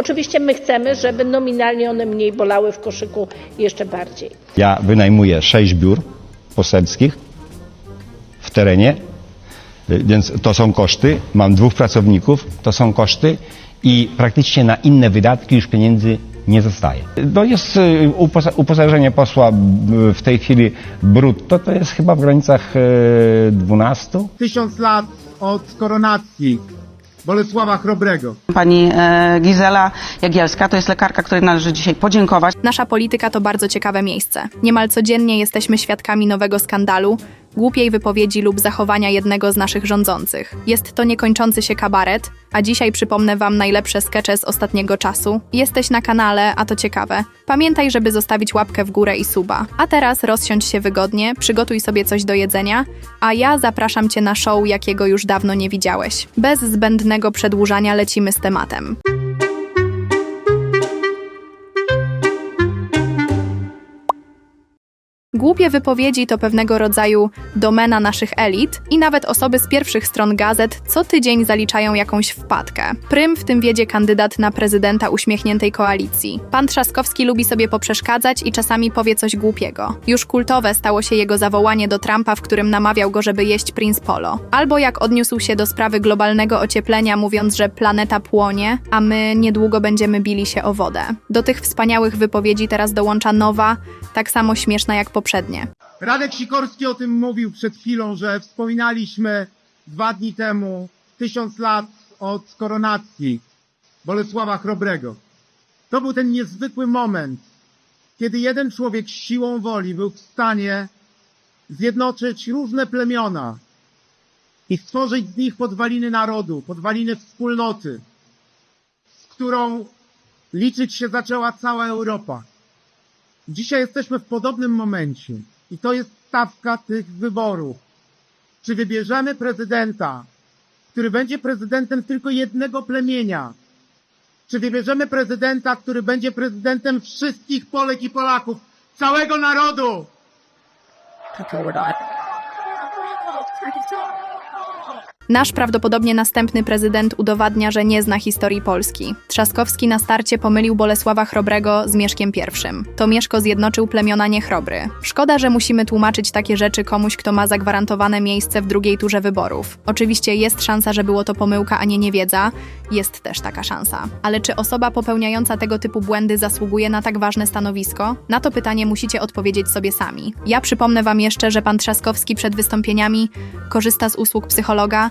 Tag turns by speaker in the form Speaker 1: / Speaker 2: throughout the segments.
Speaker 1: Oczywiście my chcemy, żeby nominalnie one mniej bolały w koszyku jeszcze bardziej.
Speaker 2: Ja wynajmuję sześć biur poselskich w terenie, y, więc to są koszty. Mam dwóch pracowników, to są koszty i praktycznie na inne wydatki już pieniędzy nie zostaje. To jest y, uposa- uposażenie posła b- w tej chwili brutto, to jest chyba w granicach y, 12.
Speaker 3: tysiąc lat od koronacji Bolesława Chrobrego.
Speaker 4: Pani e, Gizela Jagielska to jest lekarka, której należy dzisiaj podziękować.
Speaker 5: Nasza polityka to bardzo ciekawe miejsce. Niemal codziennie jesteśmy świadkami nowego skandalu, głupiej wypowiedzi lub zachowania jednego z naszych rządzących. Jest to niekończący się kabaret, a dzisiaj przypomnę Wam najlepsze skecze z ostatniego czasu. Jesteś na kanale, a to ciekawe. Pamiętaj, żeby zostawić łapkę w górę i suba. A teraz rozsiądź się wygodnie, przygotuj sobie coś do jedzenia, a ja zapraszam Cię na show, jakiego już dawno nie widziałeś. Bez zbędnego przedłużania lecimy z tematem. Głupie wypowiedzi to pewnego rodzaju domena naszych elit i nawet osoby z pierwszych stron gazet co tydzień zaliczają jakąś wpadkę. Prym w tym wiedzie kandydat na prezydenta uśmiechniętej koalicji. Pan Trzaskowski lubi sobie poprzeszkadzać i czasami powie coś głupiego. Już kultowe stało się jego zawołanie do Trumpa, w którym namawiał go, żeby jeść Prince Polo. Albo jak odniósł się do sprawy globalnego ocieplenia, mówiąc, że planeta płonie, a my niedługo będziemy bili się o wodę. Do tych wspaniałych wypowiedzi teraz dołącza nowa, tak samo śmieszna jak poprzednie.
Speaker 3: Radek Sikorski o tym mówił przed chwilą, że wspominaliśmy dwa dni temu tysiąc lat od koronacji Bolesława Chrobrego. To był ten niezwykły moment, kiedy jeden człowiek siłą woli był w stanie zjednoczyć różne plemiona i stworzyć z nich podwaliny narodu, podwaliny wspólnoty, z którą liczyć się zaczęła cała Europa. Dzisiaj jesteśmy w podobnym momencie i to jest stawka tych wyborów. Czy wybierzemy prezydenta, który będzie prezydentem tylko jednego plemienia? Czy wybierzemy prezydenta, który będzie prezydentem wszystkich Polek i Polaków, całego narodu?
Speaker 5: Nasz prawdopodobnie następny prezydent udowadnia, że nie zna historii Polski. Trzaskowski na starcie pomylił Bolesława Chrobrego z Mieszkiem I. To Mieszko zjednoczył plemiona niechrobry. Szkoda, że musimy tłumaczyć takie rzeczy komuś, kto ma zagwarantowane miejsce w drugiej turze wyborów. Oczywiście jest szansa, że było to pomyłka, a nie niewiedza. Jest też taka szansa. Ale czy osoba popełniająca tego typu błędy zasługuje na tak ważne stanowisko? Na to pytanie musicie odpowiedzieć sobie sami. Ja przypomnę wam jeszcze, że pan Trzaskowski przed wystąpieniami korzysta z usług psychologa.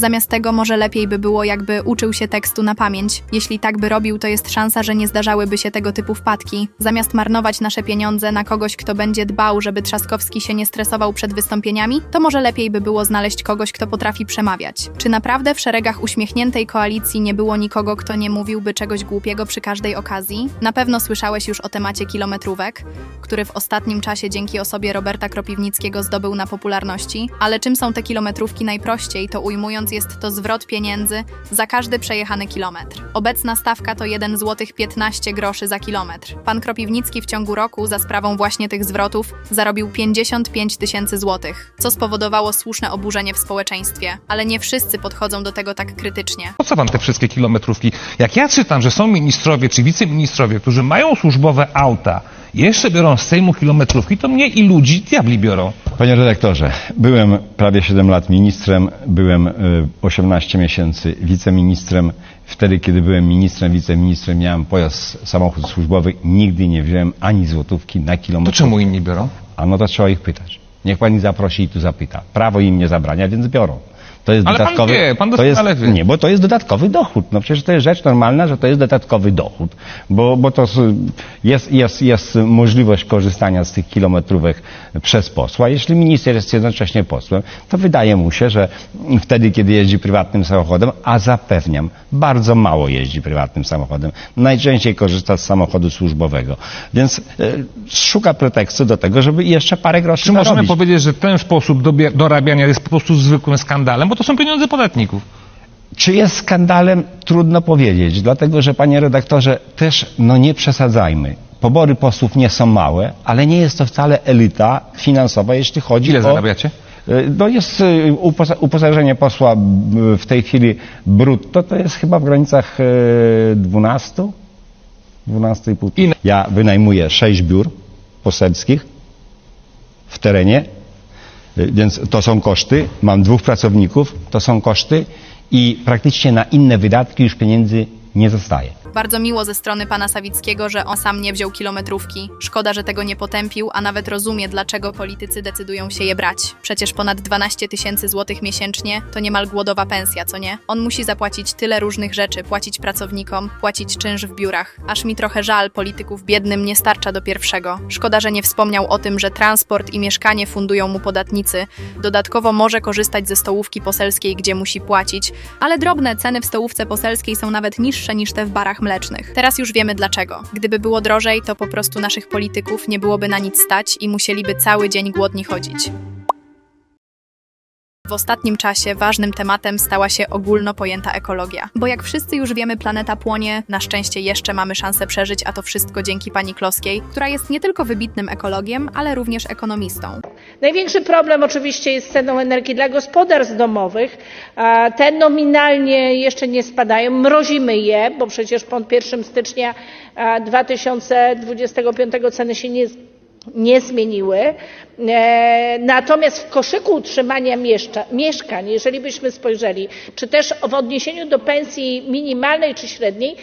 Speaker 5: Zamiast tego może lepiej by było, jakby uczył się tekstu na pamięć. Jeśli tak by robił, to jest szansa, że nie zdarzałyby się tego typu wpadki. Zamiast marnować nasze pieniądze na kogoś, kto będzie dbał, żeby Trzaskowski się nie stresował przed wystąpieniami, to może lepiej by było znaleźć kogoś, kto potrafi przemawiać. Czy naprawdę w szeregach uśmiechniętej koalicji nie było nikogo, kto nie mówiłby czegoś głupiego przy każdej okazji? Na pewno słyszałeś już o temacie kilometrówek, który w ostatnim czasie dzięki osobie Roberta Kropiwnickiego zdobył na popularności. Ale czym są te kilometrówki najprościej, to ujmując jest to zwrot pieniędzy za każdy przejechany kilometr. Obecna stawka to 1 zł 15 groszy za kilometr. Pan Kropiwnicki w ciągu roku za sprawą właśnie tych zwrotów zarobił 55 tysięcy złotych, co spowodowało słuszne oburzenie w społeczeństwie. Ale nie wszyscy podchodzą do tego tak krytycznie.
Speaker 6: Po co wam te wszystkie kilometrówki? Jak ja czytam, że są ministrowie czy wiceministrowie, którzy mają służbowe auta, jeszcze biorą z Sejmu kilometrówki, to mnie i ludzi diabli biorą.
Speaker 2: Panie redaktorze, byłem prawie 7 lat ministrem, byłem y, 18 miesięcy wiceministrem. Wtedy, kiedy byłem ministrem, wiceministrem, miałem pojazd, samochód służbowy, nigdy nie wziąłem ani złotówki na
Speaker 6: To
Speaker 2: kilometr.
Speaker 6: czemu inni biorą?
Speaker 2: A no to trzeba ich pytać. Niech pani zaprosi i tu zapyta. Prawo im nie zabrania, więc biorą. To jest
Speaker 6: Ale pan
Speaker 2: dodatkowy.
Speaker 6: wie, pan
Speaker 2: to jest,
Speaker 6: wie.
Speaker 2: Nie, bo to jest dodatkowy dochód. No przecież to jest rzecz normalna, że to jest dodatkowy dochód. Bo, bo to jest, jest, jest możliwość korzystania z tych kilometrówek przez posła. Jeśli minister jest jednocześnie posłem, to wydaje mu się, że wtedy, kiedy jeździ prywatnym samochodem, a zapewniam, bardzo mało jeździ prywatnym samochodem, najczęściej korzysta z samochodu służbowego. Więc e, szuka pretekstu do tego, żeby jeszcze parę groszy
Speaker 6: Czy możemy
Speaker 2: zarobić.
Speaker 6: powiedzieć, że ten sposób dorabiania jest po prostu zwykłym skandalem, bo to są pieniądze podatników?
Speaker 2: Czy jest skandalem? Trudno powiedzieć, dlatego że, panie redaktorze, też no nie przesadzajmy. Pobory posłów nie są małe, ale nie jest to wcale elita finansowa, jeśli chodzi
Speaker 6: Ile
Speaker 2: o...
Speaker 6: zarabiacie?
Speaker 2: Y, No jest y, uposa- uposażenie posła b- w tej chwili brutto, to jest chyba w granicach y, 12, 12,5.
Speaker 6: I-
Speaker 2: Ja wynajmuję 6 biur poselskich w terenie, y, więc to są koszty. Mam dwóch pracowników, to są koszty i praktycznie na inne wydatki już pieniędzy nie zostaje.
Speaker 5: Bardzo miło ze strony pana Sawickiego, że on sam nie wziął kilometrówki. Szkoda, że tego nie potępił, a nawet rozumie, dlaczego politycy decydują się je brać. Przecież ponad 12 tysięcy złotych miesięcznie to niemal głodowa pensja, co nie? On musi zapłacić tyle różnych rzeczy, płacić pracownikom, płacić czynsz w biurach. Aż mi trochę żal, polityków biednym nie starcza do pierwszego. Szkoda, że nie wspomniał o tym, że transport i mieszkanie fundują mu podatnicy. Dodatkowo może korzystać ze stołówki poselskiej, gdzie musi płacić, ale drobne ceny w stołówce poselskiej są nawet niższe niż te w barach mlecznych. Teraz już wiemy dlaczego. Gdyby było drożej, to po prostu naszych polityków nie byłoby na nic stać i musieliby cały dzień głodni chodzić. W ostatnim czasie ważnym tematem stała się ogólno pojęta ekologia. Bo jak wszyscy już wiemy, planeta płonie, na szczęście jeszcze mamy szansę przeżyć, a to wszystko dzięki pani Kloskiej, która jest nie tylko wybitnym ekologiem, ale również ekonomistą.
Speaker 1: Największy problem oczywiście jest ceną energii dla gospodarstw domowych. Te nominalnie jeszcze nie spadają, mrozimy je, bo przecież po 1 stycznia a, 2025 ceny się nie, nie zmieniły. E, Natomiast w koszyku utrzymania mieszkań, jeżeli byśmy spojrzeli, czy też w odniesieniu do pensji minimalnej czy średniej,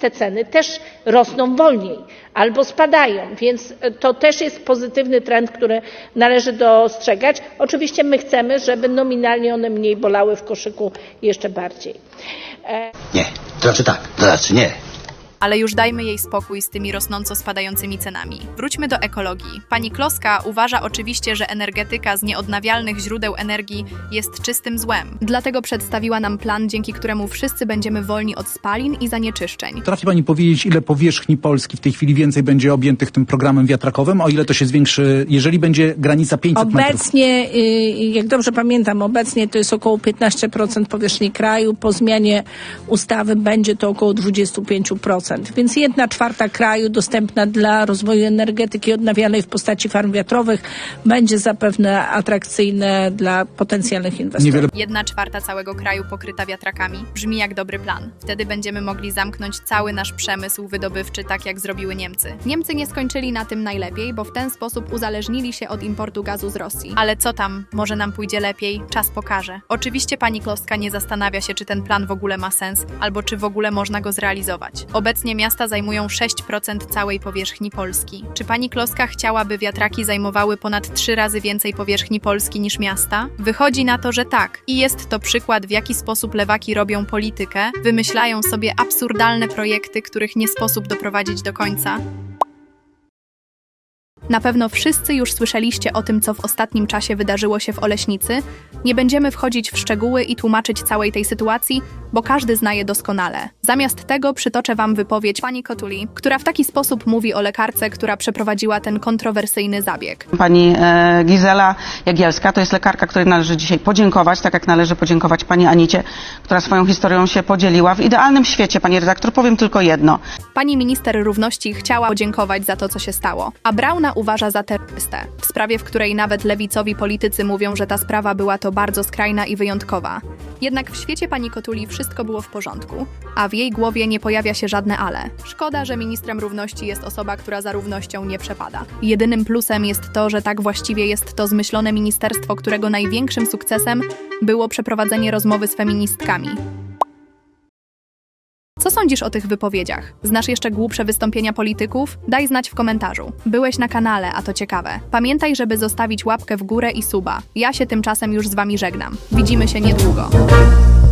Speaker 1: te ceny też rosną wolniej albo spadają, więc to też jest pozytywny trend, który należy dostrzegać. Oczywiście my chcemy, żeby nominalnie one mniej bolały w koszyku jeszcze bardziej.
Speaker 7: Nie, to znaczy tak, to znaczy nie.
Speaker 5: Ale już dajmy jej spokój z tymi rosnąco spadającymi cenami. Wróćmy do ekologii. Pani Kloska uważa oczywiście, że energetyka z nieodnawialnych źródeł energii jest czystym złem. Dlatego przedstawiła nam plan, dzięki któremu wszyscy będziemy wolni od spalin i zanieczyszczeń.
Speaker 8: Potrafi Pani powiedzieć, ile powierzchni Polski w tej chwili więcej będzie objętych tym programem wiatrakowym, o ile to się zwiększy, jeżeli będzie granica 500 metrów?
Speaker 9: Obecnie, y, jak dobrze pamiętam, obecnie to jest około 15% powierzchni kraju. Po zmianie ustawy będzie to około 25%. Więc jedna czwarta kraju dostępna dla rozwoju energetyki odnawialnej w postaci farm wiatrowych będzie zapewne atrakcyjne dla potencjalnych inwestorów.
Speaker 5: Jedna czwarta całego kraju pokryta wiatrakami. Brzmi jak dobry plan. Wtedy będziemy mogli zamknąć cały nasz przemysł wydobywczy, tak jak zrobiły Niemcy. Niemcy nie skończyli na tym najlepiej, bo w ten sposób uzależnili się od importu gazu z Rosji. Ale co tam, może nam pójdzie lepiej, czas pokaże. Oczywiście pani Kloska nie zastanawia się, czy ten plan w ogóle ma sens, albo czy w ogóle można go zrealizować. Obecnie miasta zajmują 6% całej powierzchni Polski. Czy pani Kloska chciałaby wiatraki zajmowały ponad 3 razy więcej powierzchni Polski niż miasta? Wychodzi na to, że tak. I jest to przykład, w jaki sposób lewaki robią politykę, wymyślają sobie absurdalne projekty, których nie sposób doprowadzić do końca. Na pewno wszyscy już słyszeliście o tym, co w ostatnim czasie wydarzyło się w Oleśnicy. Nie będziemy wchodzić w szczegóły i tłumaczyć całej tej sytuacji, bo każdy zna je doskonale. Zamiast tego przytoczę wam wypowiedź pani Kotuli, która w taki sposób mówi o lekarce, która przeprowadziła ten kontrowersyjny zabieg.
Speaker 4: Pani e, Gizela Jagielska to jest lekarka, której należy dzisiaj podziękować, tak jak należy podziękować pani Anicie, która swoją historią się podzieliła. W idealnym świecie, pani redaktor, powiem tylko jedno.
Speaker 5: Pani minister równości chciała podziękować za to, co się stało, a Brauna uważa za terrorystę, w sprawie, w której nawet lewicowi politycy mówią, że ta sprawa była to bardzo skrajna i wyjątkowa. Jednak w świecie pani Kotuli wszystko było w porządku, a w jej głowie nie pojawia się żadne ale. Szkoda, że ministrem równości jest osoba, która za równością nie przepada. Jedynym plusem jest to, że tak właściwie jest to zmyślone ministerstwo, którego największym sukcesem było przeprowadzenie rozmowy z feministkami. Sądzisz o tych wypowiedziach? Znasz jeszcze głupsze wystąpienia polityków? Daj znać w komentarzu. Byłeś na kanale, a to ciekawe. Pamiętaj, żeby zostawić łapkę w górę i suba. Ja się tymczasem już z wami żegnam. Widzimy się niedługo.